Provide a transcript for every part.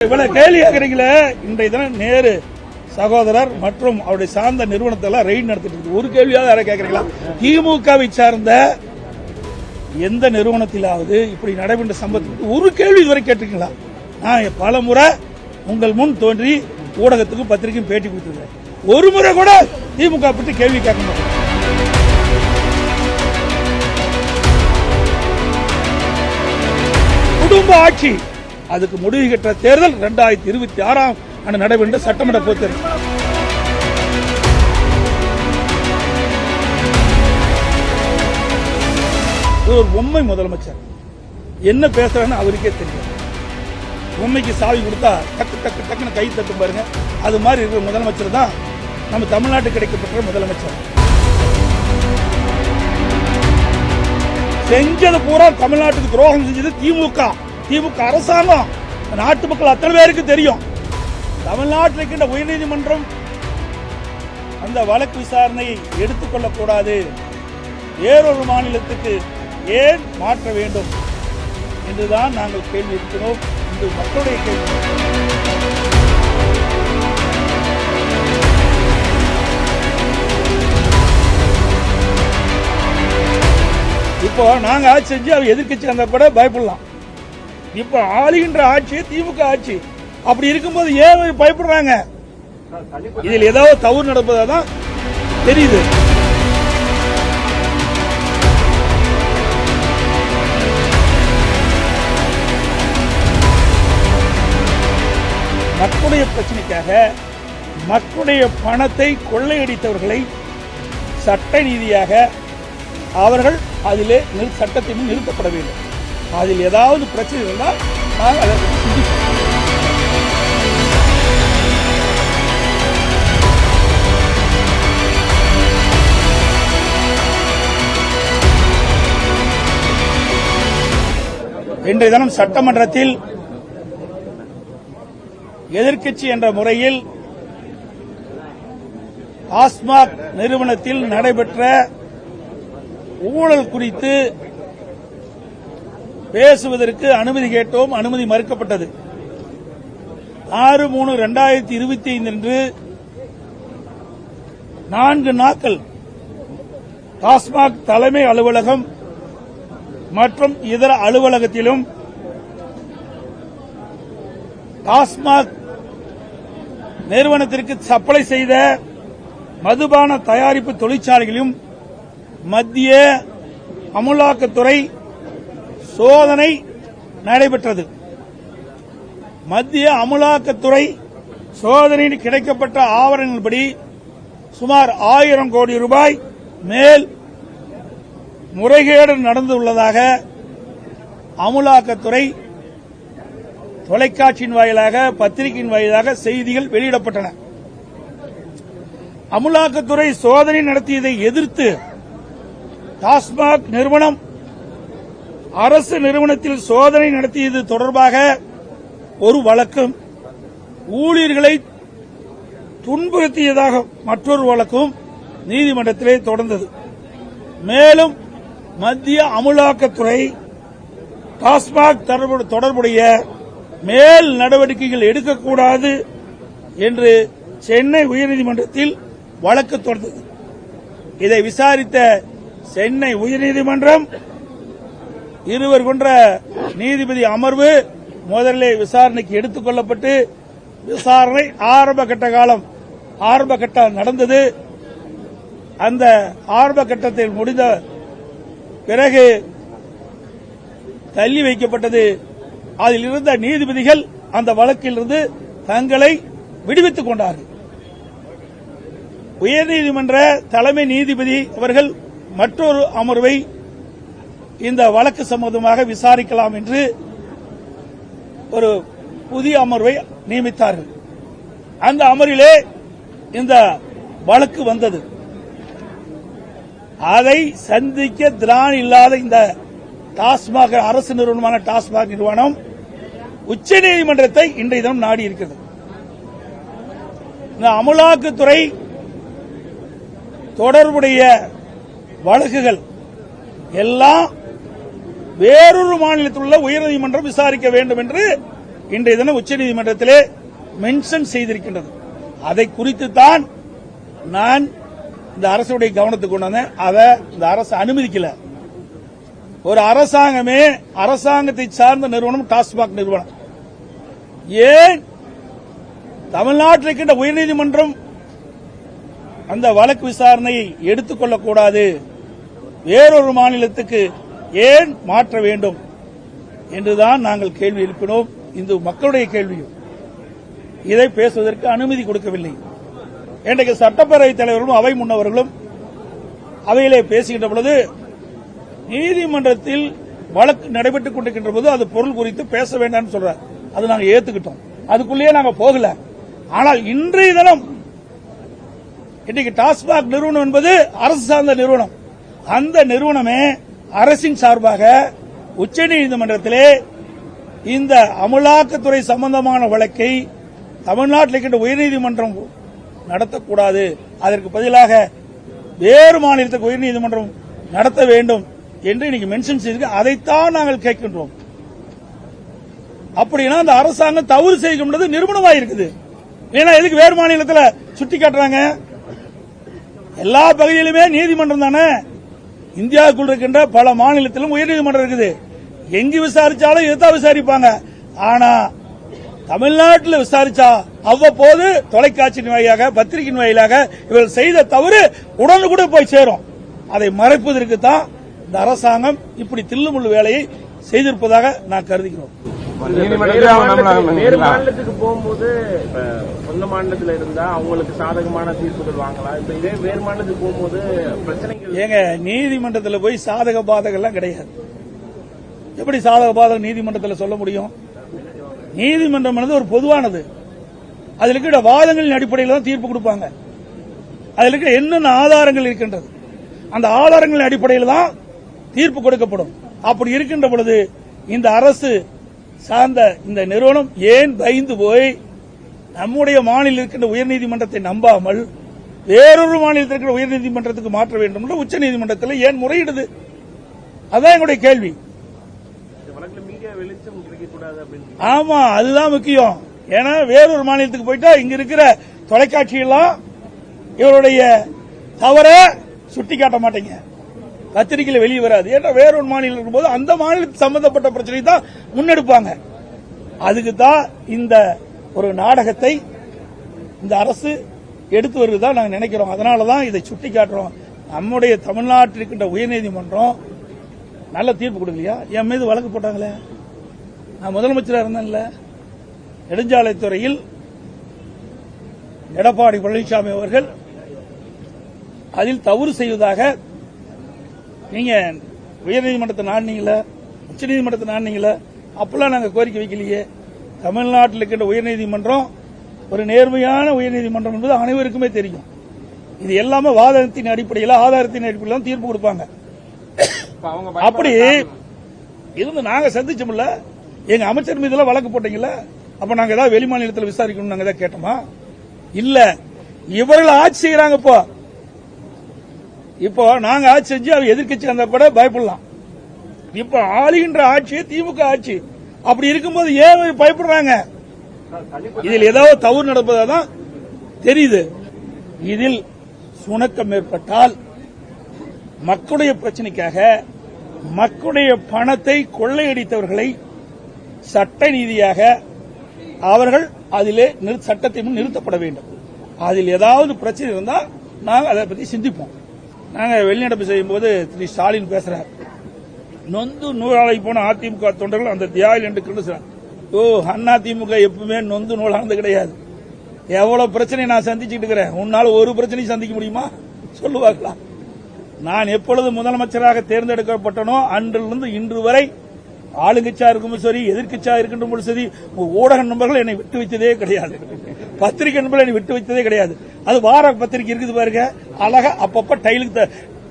இவ்வளவு கேள்வி கேட்கறீங்களே இன்றைய தினம் நேரு சகோதரர் மற்றும் அவருடைய சார்ந்த நிறுவனத்தெல்லாம் ரெய்டு நடத்திட்டு இருக்கு ஒரு கேள்வியாவது யாரை கேட்கறீங்களா திமுகவை சார்ந்த எந்த நிறுவனத்திலாவது இப்படி நடைபெற்ற சம்பவத்துக்கு ஒரு கேள்வி இதுவரை கேட்டிருக்கீங்களா? நான் பல முறை உங்கள் முன் தோன்றி ஊடகத்துக்கும் பத்திரிகையும் பேட்டி கொடுத்துருக்கேன் ஒரு முறை கூட திமுக பற்றி கேள்வி கேட்க மாட்டேன். குடும்ப ஆட்சி அதுக்கு முடிவு கட்ட தேர்தல் ரெண்டாயிரத்தி இருபத்தி ஆறாம் ஆண்டு நடைபெற்ற சட்டமன்ற பொதுத் ஒரு பொம்மை முதலமைச்சர். என்ன பேசுறான்னு அவருக்கே தெரியும். பொம்மைக்கு சாவி கொடுத்தா டக்கு டக்கு டக்குன்னு கை தட்டும் பாருங்க. அது மாதிரி இருக்கிற முதலமைச்சர் தான் நம்ம தமிழ்நாட்டுக்கு கிடைக்கப்பட்ட முதலமைச்சர். செஞ்சது பூரா தமிழ்நாட்டுக்கு துரோகம் செஞ்சது திமுக. திமுக அரசாங்கம். நாட்டு மக்கள் அத்தனை பேருக்கு தெரியும். தமிழ்நாட்டில் இருக்கின்ற உயர்நீதிமன்றம் அந்த வழக்கு விசாரணையை எடுத்துக்கொள்ளக்கூடாது வேறொரு மாநிலத்துக்கு ஏன் மாற்ற வேண்டும்? என்றுதான் நாங்கள் கேள்வி இருக்கிறோம் இது மக்களுடைய கேள்வி. இப்போ நாங்கள் ஆட்சி செஞ்சு அவர் எதிர்க்கட்சி அந்த கூட பயப்படலாம். இப்போ ஆளுகின்ற ஆட்சி திமுக ஆட்சி. அப்படி இருக்கும்போது ஏன் பயப்படுறாங்க? இதில் ஏதாவது தவறு நடப்பதா தான் தெரியுது. மக்களுடைய பிரச்சனைக்காக மக்களுடைய பணத்தை கொள்ளையடித்தவர்களை சட்ட ரீதியாக அவர்கள் அதிலே நிறு- சட்டத்தின் நிறுத்தப்பட வேண்டும். அதில் ஏதாவது பிரச்சனை இருந்தால் நாங்கள் அதை இன்றைய தினம் சட்டமன்றத்தில் எதிர்க்கட்சி என்ற முறையில் டாஸ்மாக் நிறுவனத்தில் நடைபெற்ற ஊழல் குறித்து பேசுவதற்கு அனுமதி கேட்டோம் அனுமதி மறுக்கப்பட்டது. ஆறு மூணு இரண்டாயிரத்தி இருபத்தி ஐந்து அன்று நான்கு நாட்கள் டாஸ்மாக் தலைமை அலுவலகம் மற்றும் இதர அலுவலகத்திலும் டாஸ்மாக் நிறுவனத்திற்கு சப்ளை செய்த மதுபான தயாரிப்பு தொழிற்சாலைகளிலும் மத்திய அமலாக்கத்துறை சோதனை நடைபெற்றது. மத்திய அமலாக்கத்துறை சோதனையில் கிடைக்கப்பட்ட ஆவணங்களின்படி சுமார் ஆயிரம் கோடி ரூபாய் மேல் முறைகேடு நடந்துள்ளதாக அமலாக்கத்துறை தொலைக்காட்சியின் வாயிலாக பத்திரிகையின் வாயிலாக செய்திகள் வெளியிடப்பட்டன. அமலாக்கத்துறை சோதனை நடத்தியதை எதிர்த்து டாஸ்மாக் நிறுவனம் அரசு நிறுவனத்தில் சோதனை நடத்தியது தொடர்பாக ஒரு வழக்கும் ஊழியர்களை துன்புறுத்தியதாக மற்றொரு வழக்கும் நீதிமன்றத்திலே தொடர்ந்தது. மேலும் மத்திய அமலாக்கத்துறை டாஸ்மாக் தொடர்பு- தொடர்புடைய மேல் நடவடிக்கைகள் எடுக்கக்கூடாது என்று சென்னை உயர்நீதிமன்றத்தில் வழக்கு தொடர்ந்தது இதை விசாரித்த சென்னை உயர்நீதிமன்றம் இருவர் கொன்ற நீதிபதி அமர்வு முதலிலே விசாரணைக்கு எடுத்துக் கொள்ளப்பட்டு விசாரணை ஆரம்ப கட்ட காலம் ஆரம்ப கட்டம் நடந்தது. அந்த ஆரம்ப கட்டத்தில் முடிந்த பிறகு தள்ளி வைக்கப்பட்டது. அதில் இருந்த நீதிபதிகள் அந்த வழக்கிலிருந்து தங்களை விடுவித்துக் கொண்டார்கள். உயர்நீதிமன்ற தலைமை நீதிபதி அவர்கள் மற்றொரு அமர்வை இந்த வழக்கு சம்பந்தமாக விசாரிக்கலாம் என்று ஒரு புதிய அமர்வை நியமித்தார்கள். அந்த அமரிலே இந்த வழக்கு வந்தது. அதை சந்திக்க திரான் இல்லாத இந்த டாஸ்மாக் அரசு நிறுவனமான டாஸ்மாக் நிறுவனம் உச்சநீதிமன்றத்தை இன்றைய தினம் நாடி இருக்கிறது. இந்த அமலாக்கத்துறை தொடர்புடைய வழக்குகள் எல்லாம் வேறொரு மாநிலத்தில் உள்ள உயர்நீதிமன்றம் விசாரிக்க வேண்டும் என்று இன்றைய தினம் உச்சநீதிமன்றத்திலே மென்ஷன் செய்திருக்கின்றது. அதை குறித்து தான் நான் இந்த அரசுடைய கவனத்துக்கு கொண்டு வந்தேன். அதை இந்த அரசு அனுமதிக்கல. ஒரு அரசாங்கமே அரசாங்கத்தை சார்ந்த நிறுவனம் டாஸ்மாக் நிறுவனம். ஏன் தமிழ்நாட்டில் இருக்கின்ற உயர்நீதிமன்றம் அந்த வழக்கு விசாரணையை எடுத்துக்கொள்ளக்கூடாது? வேறொரு மாநிலத்துக்கு ஏன் மாற்ற வேண்டும் என்றுதான் நாங்கள் கேள்வி எழுப்பினோம். இந்த மக்களுடைய கேள்வியும். இதை பேசுவதற்கு அனுமதி கொடுக்கவில்லை. இன்றைக்கு சட்டப்பேரவைத் தலைவர்களும் அவை முன்னவர்களும் அவையிலே பேசுகின்ற பொழுது நீதிமன்றத்தில் வழக்கு நடைபெற்றுக் கொண்டிருக்கின்ற போது அது பொருள் குறித்து பேச வேண்டாம்னு சொல்றார். அது நாங்கள் ஏத்துக்கிட்டோம். அதுக்குள்ளேயே நாங்கள் போகல. ஆனால் இன்றைய தினம் இன்னைக்கு டாஸ்மாக் நிறுவனம் என்பது அரசு சார்ந்த நிறுவனம். அந்த நிறுவனமே அரசின் சார்பாக உச்சநீதிமன்றத்திலே இந்த அமலாக்கத்துறை சம்பந்தமான வழக்கை தமிழ்நாட்டில் இருக்கின்ற உயர்நீதிமன்றம் நடத்தக்கூடாது. அதற்கு பதிலாக வேறு மாநிலத்துக்கு உயர்நீதிமன்றம் நடத்த வேண்டும் என்று இன்னைக்கு மென்ஷன் செய்திருக்கு. அதைத்தான் நாங்கள் கேட்கின்றோம். அப்படின்னா அந்த அரசாங்கம் தவறு செய்கின்றது நிறுவனமாக இருக்குது ஏன்னா எதுக்கு வேறு மாநிலத்தில் சுட்டி காட்டுறாங்க எல்லா பகுதியிலுமே நீதிமன்றம் தானே? இந்தியாவுக்குள் இருக்கின்ற பல மாநிலத்திலும் உயர்நீதிமன்றம் இருக்குது. எங்கு விசாரிச்சாலும் இதுதான் விசாரிப்பாங்க. ஆனா தமிழ்நாட்டில் விசாரிச்சா அவ்வப்போது தொலைக்காட்சியின் வாயிலாக பத்திரிகையின் வாயிலாக இவர்கள் செய்த தவறு உடனுக்குடன் போய் சேரும். அதை மறைப்பதற்கு தான் இந்த அரசாங்கம் இப்படி தில்லுமுள்ளு வேலையை செய்திருப்பதாக நான் கருதுகிறோம். வேறு மாநிலத்துக்கு- போகும்போது இப்ப சொந்த மாநிலத்துல இருந்தா அவங்களுக்கு சாதகமான தீர்ப்புகள் வாங்கலாம். இப்ப இதே வேறு மாநிலத்துக்கு போகும்போது பிரச்சனைகள் ஏங்க நீதிமன்றத்தில் போய் சாதக பாதகம்லாம் கிடையாது. எப்படி சாதக பாதகம் நீதிமன்றத்தில் சொல்ல முடியும்? நீதிமன்றம் என்பது ஒரு பொதுவானது. அதில் இருக்கிற வாதங்களின் அடிப்படையில் தான் தீர்ப்பு கொடுப்பாங்க. அதில் இருக்கிற என்னென்ன ஆதாரங்கள் இருக்கின்றது? அந்த ஆதாரங்களின் அடிப்படையில் தான் தீர்ப்பு கொடுக்கப்படும். அப்படி இருக்கின்ற பொழுது இந்த அரசு சார்ந்த இந்த நிறுவனம் ஏன் பயந்து போய் நம்முடைய மாநிலம் இருக்கின்ற உயர்நீதிமன்றத்தை நம்பாமல் வேறொரு மாநிலத்தில் இருக்கிற உயர்நீதிமன்றத்துக்கு மாற்ற வேண்டும் என்று உச்சநீதிமன்றத்தில் ஏன் முறையிடுது? அதான் எங்களுடைய கேள்வி. ஆமா அதுதான் முக்கியம். ஏன்னா வேறொரு மாநிலத்துக்கு போயிட்டா இங்க இருக்கிற தொலைக்காட்சியெல்லாம் இவருடைய தவற சுட்டி காட்ட மாட்டேங்க. பத்திரிகையில வெளியே வராது. ஏன்னா வேறொரு மாநிலம் இருக்கும்போது அந்த மாநிலத்துக்கு சம்பந்தப்பட்ட பிரச்சனை தான் முன்னெடுப்பாங்க. அதுக்கு தான் இந்த ஒரு நாடகத்தை இந்த அரசு எடுத்து வருவதா நாங்கள் நினைக்கிறோம். அதனால தான் இதை சுட்டி காட்டுறோம் நம்முடைய தமிழ்நாட்டில் இருக்கின்ற உயர்நீதிமன்றம் நல்ல தீர்ப்பு கொடுக்கலையா? என் மீது வழக்கு போட்டாங்களே? நான் முதலமைச்சராக இருந்தேன்ல. நெடுஞ்சாலைத்துறையில் எடப்பாடி பழனிசாமி அவர்கள் அதில் தவறு செய்வதாக நீங்க உயர்நீதிமன்றத்தை நாடினீங்கள உச்சநீதிமன்றத்தை நாடினீங்கள அப்பெல்லாம் நாங்க கோரிக்கை வைக்கலையே. தமிழ்நாட்டில் இருக்கின்ற உயர்நீதிமன்றம் ஒரு நேர்மையான உயர்நீதிமன்றம் என்பது அனைவருக்குமே தெரியும். இது எல்லாமே வாதத்தின் அடிப்படையில் ஆதாரத்தின் அடிப்படையில் தீர்ப்பு கொடுப்பாங்க. அப்படி இருந்து நாங்க சந்திச்சோம்ல எங்க அமைச்சர் மீதுல வழக்கு போட்டீங்கல்ல அப்ப நாங்க ஏதாவது வெளி மாநிலத்தில் விசாரிக்கணும் நாங்க ஏதாவது கேட்டோமா? இல்ல. இவர்கள் ஆட்சி செய்யறாங்க இப்போ. இப்போ நாங்க ஆட்சி செஞ்சு அவங்க எதிர்க்கட்சி அந்த கூட பயப்படலாம். இப்ப ஆளுகின்ற ஆட்சி திமுக ஆட்சி. அப்படி இருக்கும்போது ஏன் பயப்படுறாங்க? இதில் ஏதாவது தவறு நடப்பதா தான் தெரியுது. இதில் சுணக்கம் ஏற்பட்டால் மக்களுடைய பிரச்சனைக்காக மக்களுடைய பணத்தை கொள்ளையடித்தவர்களை சட்ட ரீதியாக அவர்கள் அதிலே நிறு- சட்டத்தை முன் நிறுத்தப்பட வேண்டும். அதில் ஏதாவது பிரச்சனை இருந்தால் நாங்கள் அதை பற்றி சிந்திப்போம். நாங்கள் வெளிநடப்பு செய்யும்போது திரு ஸ்டாலின் பேசுறார். நொந்து நூலாளை போன அதிமுக தொண்டர்கள் அந்த தியாகில் என்று கிண்டுகிறார் ஓ அண்ணா திமுக எப்பவுமே நொந்து நூலானது கிடையாது. எவ்வளவு பிரச்சனை நான் சந்திச்சுட்டு இருக்கிறேன். உன்னால ஒரு பிரச்சனையும் சந்திக்க முடியுமா? சொல்லுவாங்களா நான் எப்பொழுது முதலமைச்சராக தேர்ந்தெடுக்கப்பட்டனோ அன்றிலிருந்து இன்று வரை ஆளுங்கட்சியா இருக்கும் சரி எதிர்கட்சியா இருக்கின்ற சரி ஊடக நண்பர்கள் என்னை விட்டு வைத்ததே கிடையாது. பத்திரிகை நண்பர்கள் என்னை விட்டு வைத்ததே கிடையாது. அது வார பத்திரிகை இருக்குது பாருங்க அழகா அப்பப்ப டைலுக்கு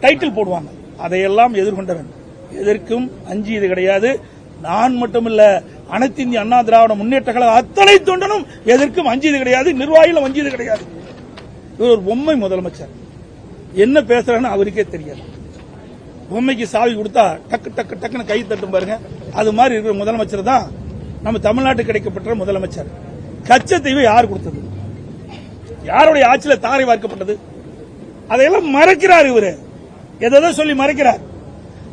டைட்டில் போடுவாங்க. அதையெல்லாம் எதிர்கொண்டவன். எதற்கும் அஞ்சியது கிடையாது. நான் மட்டுமில்ல அனைத்து இந்திய அண்ணா திராவிட முன்னேற்ற கழக அத்தனை தொண்டனும் எதற்கும் அஞ்சியது கிடையாது நிர்வாகிகளும் அஞ்சியது கிடையாது. இவர் ஒரு பொம்மை முதலமைச்சர். என்ன பேசுறான்னு அவருக்கே தெரியாது. பொம்மைக்கு சாவி கொடுத்தா டக்கு டக்கு டக்குன்னு கை தட்டும் பாருங்க. அது மாதிரி இருக்கிற முதலமைச்சர் தான் நம்ம தமிழ்நாட்டுக்கு கிடைக்கப்பட்ட முதலமைச்சர். கச்சத்தீவு யார் கொடுத்தது? யாருடைய ஆட்சியில் தாரை வார்க்கப்பட்டது? அதையெல்லாம் மறைக்கிறார் இவர். எதை சொல்லி மறைக்கிறார்.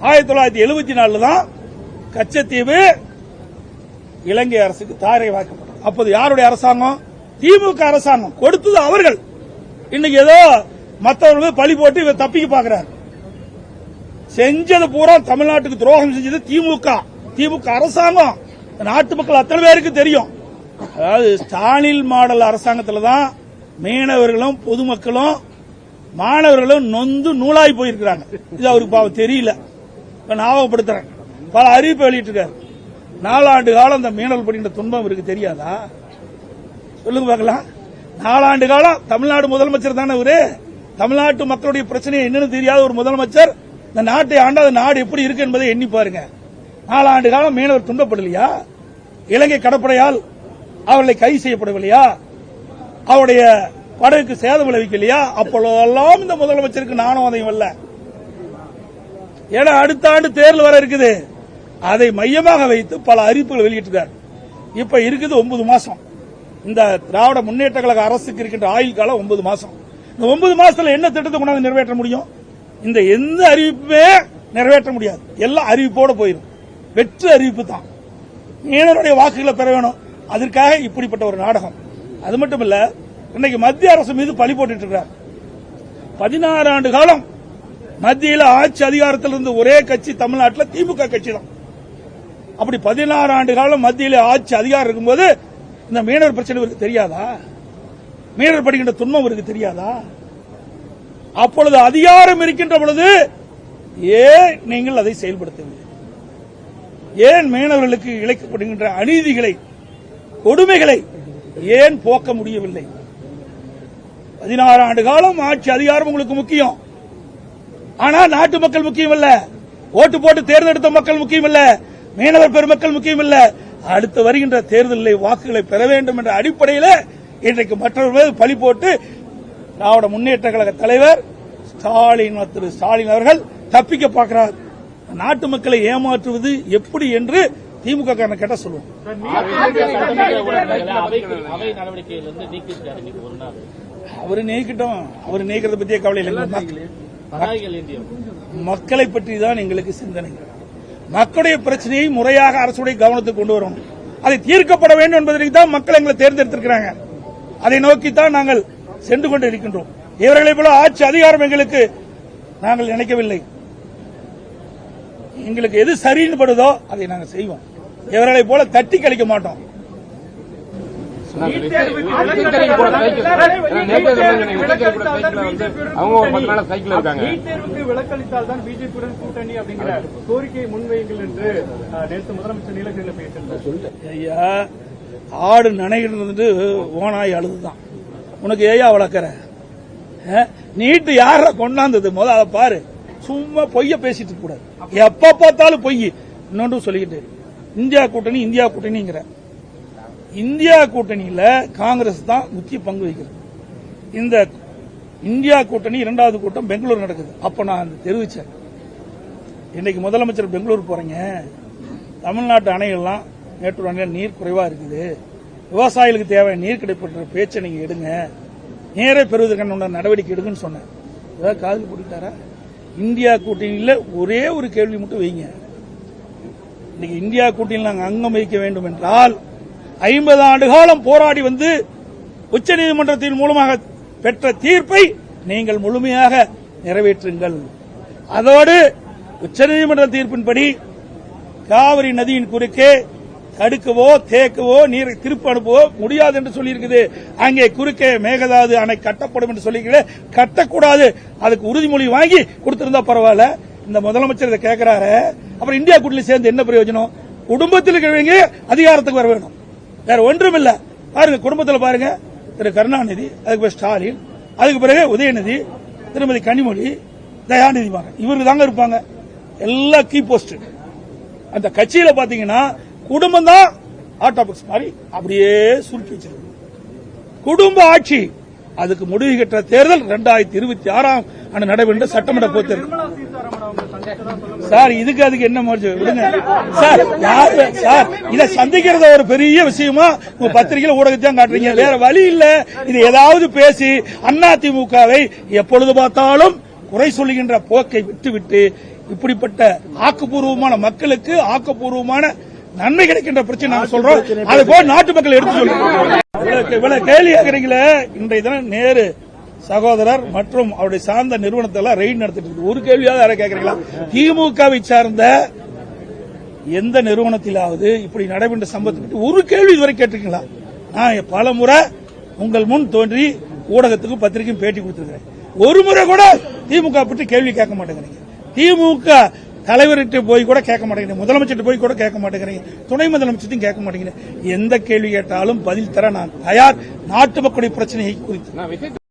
ஆயிரத்தி தொள்ளாயிரத்தி எழுபத்தி நாலுல தான் கச்சத்தீவு இலங்கை அரசுக்கு தாரை வாக்கப்பட்டது அப்போது யாருடைய அரசாங்கம்? திமுக அரசாங்கம். கொடுத்தது அவர்கள். இன்னைக்கு ஏதோ மற்றவர்கள் பழி போட்டு இவர் தப்பிக்க பாக்குறாரு செஞ்சது பூரா தமிழ்நாட்டுக்கு துரோகம் செஞ்சது திமுக. திமுக அரசாங்கம். இந்த நாட்டு மக்கள் அத்தனை பேருக்கு தெரியும். அதாவது ஸ்டாலின் மாடல் அரசாங்கத்தில் தான் மீனவர்களும் பொதுமக்களும் மாணவர்களும் நொந்து நூலாய் போயிருக்கிறாங்க. இது அவருக்கு பாவம் தெரியல. ஞாபகப்படுத்துறேன் பல அறிவிப்பு வெளியிட்டிருக்காரு. நாலாண்டு காலம் அந்த மீனவர் படுகின்ற துன்பம் இவருக்கு தெரியாதா? சொல்லுங்க பார்க்கலாம். நாலாண்டு காலம் தமிழ்நாடு முதலமைச்சர் தானே இவரு தமிழ்நாட்டு மக்களுடைய பிரச்சனை என்னன்னு தெரியாத ஒரு முதலமைச்சர் இந்த நாட்டை ஆண்டாத நாடு எப்படி இருக்கு என்பதை எண்ணி பாருங்க. நாலாண்டு காலம் மீனவர் துன்பப்படலையா? இலங்கை கடற்படையால் அவர்களை கைது செய்யப்படவில்லையா? அவருடைய படகுக்கு சேதம் விளைவிக்கலையா? அப்பொழுதெல்லாம் இந்த முதலமைச்சருக்கு நானும் அதையும் அல்ல. ஏன்னா அடுத்த ஆண்டு தேர்தல் வர இருக்குது. அதை மையமாக வைத்து பல அறிவிப்புகள் வெளியிட்டிருக்கார். இப்ப இருக்குது ஒன்பது மாசம். இந்த திராவிட முன்னேற்ற கழக அரசுக்கு இருக்கின்ற ஆயுள் காலம் ஒன்பது மாசம். இந்த ஒன்பது மாசத்துல என்ன திட்டத்தை கொண்டாந்து நிறைவேற்ற முடியும்? இந்த எந்த அறிவிப்புமே நிறைவேற்ற முடியாது. எல்லாம் அறிவிப்போட போயிடும் வெற்று அறிவிப்பு தான். மீனவருடைய வாக்குகளை பெற வேணும். அதற்காக இப்படிப்பட்ட ஒரு நாடகம். அது மட்டும் இல்ல இன்னைக்கு மத்திய அரசு மீது பழி போட்டு இருக்கிறார். பதினாறு ஆண்டு காலம் மத்தியில் ஆட்சி அதிகாரத்தில் இருந்த ஒரே கட்சி தமிழ்நாட்டில் திமுக கட்சி தான் அப்படி பதினாறு ஆண்டு காலம் மத்தியில் ஆட்சி அதிகாரம் இருக்கும்போது இந்த மீனவர் பிரச்சனை இவருக்கு தெரியாதா? மீனவர் படுகின்ற துன்பம் இவருக்கு தெரியாதா? அப்பொழுது அதிகாரம் இருக்கின்ற பொழுது ஏன் நீங்கள் அதை செயல்படுத்தவில்லை ஏன் மீனவர்களுக்கு இழைக்கப்படுகின்ற அநீதிகளை கொடுமைகளை ஏன் போக்க முடியவில்லை? பதினாறு ஆண்டு காலம் ஆட்சி அதிகாரம் உங்களுக்கு முக்கியம். ஆனா நாட்டு மக்கள் முக்கியம் இல்ல ஓட்டு போட்டு தேர்ந்தெடுத்த மக்கள் முக்கியம் இல்ல மீனவர் பெருமக்கள் முக்கியம் இல்ல அடுத்து வருகின்ற தேர்தலில் வாக்குகளை பெற வேண்டும் என்ற அடிப்படையில் இன்றைக்கு மற்றவர்கள் பழி போட்டு திராவிட முன்னேற்ற கழக தலைவர் ஸ்டாலின் திரு ஸ்டாலின் அவர்கள் தப்பிக்க பார்க்கிறார். நாட்டு மக்களை ஏமாற்றுவது எப்படி என்று திமுக காரனை கேட்ட சொல்லுவோம். அவரு நீக்கிட்டோம். அவர் நீக்கிறத பத்தியே கவலை இல்லை மக்களை பற்றி தான் எங்களுக்கு சிந்தனை. மக்களுடைய பிரச்சனையை முறையாக அரசுடைய கவனத்துக்கு கொண்டு வரும் அதை தீர்க்கப்பட வேண்டும் என்பதற்கு தான் மக்கள் எங்களை தேர்ந்தெடுத்திருக்கிறாங்க. அதை நோக்கித்தான் நாங்கள் சென்று கொண்டு இருக்கின்றோம். இவர்களைப் போல ஆட்சி அதிகாரம் எங்களுக்கு நாங்கள் நினைக்கவில்லை. எங்களுக்கு எது சரின்னு படுதோ அதை நாங்கள் செய்வோம். இவர்களைப் போல தட்டி கழிக்க மாட்டோம். அவங்க ஒரு பத்து நாள் சைக்கிள் இருக்காங்க பிஜேபியுடன் கூட்டணி அப்படிங்கிற கோரிக்கையை முன்வையுங்கள் என்று நேற்று முதலமைச்சர் நீலகிரியில் பேசியிருந்தார். ஐயா ஆடு நினைக்கிறது ஓனாய் அழுதுதான். உனக்கு ஏயா வளர்க்கற? நீட்டு யார கொண்டாந்தது? முத அதை பாரு. சும்மா பொய்ய பேசிட்டு கூடாது. எப்ப பார்த்தாலும் பொய். இன்னொன்று சொல்லிக்கிட்டு இந்தியா கூட்டணி இந்தியா கூட்டணிங்கிற. இந்தியா கூட்டணியில காங்கிரஸ் தான் முக்கிய பங்கு வகிக்கிறது. இந்த இந்தியா கூட்டணி இரண்டாவது கூட்டம் பெங்களூர் நடக்குது. அப்ப நான் தெரிவிச்சேன். இன்னைக்கு முதலமைச்சர் பெங்களூர் போறீங்க. தமிழ்நாட்டு அணைகள்லாம் மேட்டூர் அணையில் நீர் குறைவா இருக்குது. விவசாயிகளுக்கு தேவையான நீர் கிடைப்பட்ட பேச்சை நீங்க எடுங்க. நேரே பெறுவதற்கான உண்டான நடவடிக்கை எடுங்கன்னு சொன்னேன். ஏதாவது காதல் போட்டுட்டாரா? இந்தியா கூட்டணியில் ஒரே ஒரு கேள்வி மட்டும் வைங்க. இன்னைக்கு இந்தியா கூட்டணியில் நாங்கள் அங்கம் வகிக்க வேண்டும் என்றால் ஐம்பது ஆண்டு காலம் போராடி வந்து உச்சநீதிமன்றத்தின் மூலமாக பெற்ற தீர்ப்பை நீங்கள் முழுமையாக நிறைவேற்றுங்கள். அதோடு உச்சநீதிமன்ற தீர்ப்பின்படி காவிரி நதியின் குறுக்கே தடுக்கவோ தேக்கவோ நீரை திருப்பி அனுப்பவோ முடியாது என்று சொல்லியிருக்குது. அங்கே குறுக்கே மேகதாது அணை கட்டப்படும் என்று சொல்லியிருக்கிறது கட்டக்கூடாது. அதுக்கு உறுதிமொழி வாங்கி கொடுத்திருந்தா பரவாயில்ல. இந்த முதலமைச்சர் இதை கேட்கிறாரு. அப்புறம் இந்தியா கூட்டணி சேர்ந்து என்ன பிரயோஜனம்? குடும்பத்தில் இருக்கிறவங்க அதிகாரத்துக்கு வர வேணும். வேற ஒன்றும் இல்ல பாருங்க குடும்பத்தில் பாருங்க. திரு கருணாநிதி அதுக்கு பிறகு ஸ்டாலின் அதுக்கு பிறகு உதயநிதி திருமதி கனிமொழி தயாநிதி மகன் இவருக்கு தாங்க இருப்பாங்க. எல்லா கீ போஸ்ட் அந்த கட்சியில பாத்தீங்கன்னா குடும்பம் தான் ஆட்டோபிக்ஸ் மாதிரி அப்படியே சுருக்கி வச்சிருக்கு குடும்ப ஆட்சி அதுக்கு முடிவு கட்ட தேர்தல் இரண்டாயிரத்தி இருபத்தி ஆறாம் ஆண்டு நடைபெற்ற சட்டமன்ற பொதுத் தேர்தல் சார் இதுக்கு அதுக்கு என்ன மறுச்சு? விடுங்க. சார் யாரு சார் இதை சந்திக்கிறத ஒரு பெரிய விஷயமா உங்க பத்திரிகையில ஊடகத்தையும் காட்டுறீங்க. வேற வழி இல்ல. இது ஏதாவது பேசி அதிமுகவை எப்பொழுது பார்த்தாலும் குறை சொல்லுகின்ற போக்கை விட்டுவிட்டு இப்படிப்பட்ட ஆக்கப்பூர்வமான மக்களுக்கு ஆக்கப்பூர்வமான நன்மை கிடைக்கின்ற பிரச்சனை நாங்க சொல்றோம். அதை போய் நாட்டு மக்கள் எடுத்து இவ்வளவு இவ்வளவு கேள்வி கேட்கறீங்களே இன்றைய தினம் நேரு சகோதரர் மற்றும் அவருடைய சார்ந்த நிறுவனத்தை எல்லாம் ரெய்டு நடத்திட்டு இருக்கு ஒரு கேள்வியாவது யாரை கேட்கறீங்களா திமுகவை சார்ந்த எந்த நிறுவனத்திலாவது இப்படி நடைபெற்ற சம்பவத்தை பற்றி ஒரு கேள்வி இதுவரை கேட்டிருக்கீங்களா? நான் பல முறை உங்கள் முன் தோன்றி ஊடகத்துக்கும் பத்திரிகையும் பேட்டி கொடுத்திருக்கிறேன். ஒரு முறை கூட திமுக பற்றி கேள்வி கேட்க மாட்டேங்கிறீங்க. திமுக தலைவர்கிட்ட போய் கூட கேட்க மாட்டேங்கிறீங்க முதலமைச்சர்கிட்ட போய் கூட கேட்க மாட்டேங்கிறீங்க துணை முதலமைச்சர்ட்டையும் கேட்க மாட்டேங்கிறீங்க எந்த கேள்வி கேட்டாலும் பதில் தர நான் தயார். நாட்டு மக்களுடைய பிரச்சனையை குறித்து.